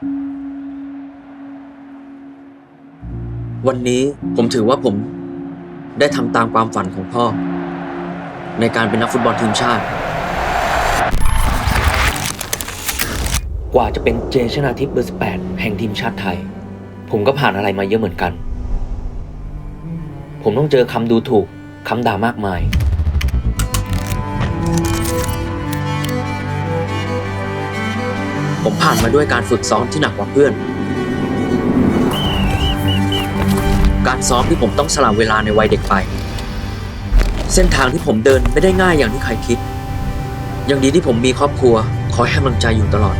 วันนี้ผมถือว่าผมได้ทำตามความฝันของพ่อ ในการเป็นนักฟุตบอลทีมชาติ กว่าจะเป็นเจชนาทิพย์เบอร์ 18 แห่งทีมชาติไทย ผมก็ผ่านอะไรมาเยอะเหมือนกัน ผมต้องเจอคำดูถูกคำด่ามากมาย ผมผ่านมาด้วยการฝึกซ้อมที่หนักกว่าเพื่อน การซ้อมที่ผมต้องสละเวลาในวัยเด็กไป เส้นทางที่ผมเดินไม่ได้ง่ายอย่างที่ใครคิด ยังดีที่ผมมีครอบครัว คอยให้กำลังใจอยู่ตลอด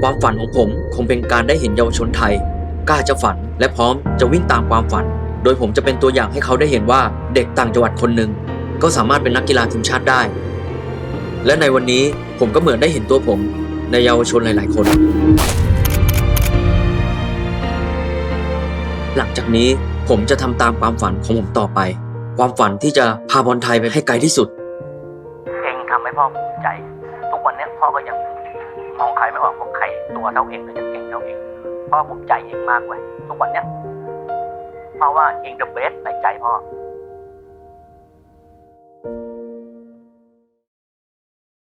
ความฝันของผมคงเป็นการได้เห็นเยาวชนไทย กล้าจะฝัน และพร้อมจะวิ่งตามความฝัน โดยผมจะเป็นตัวอย่างให้เขาได้เห็นว่าเด็กต่างจังหวัดคนหนึ่งก็สามารถเป็นนักกีฬาทีมชาติได้ และในวันนี้ผมก็เหมือนได้เห็นตัวผมในเยาวชนหลาย ๆ คน หลังจากนี้ผมจะทำตามความฝันของผมต่อไป ความฝันที่จะพาบอลไทยไปให้ไกลที่สุด เองทำให้พ่อภูมิใจ ทุกวันนี้พ่อก็ยังมองใครไม่ออกว่าใครตัวเท่าเองหรือจะเก่งเท่าเอง พ่อภูมิใจเองมากเลยทุกวันเนี้ยเพราะว่าเองเดอะเบสในใจพ่อ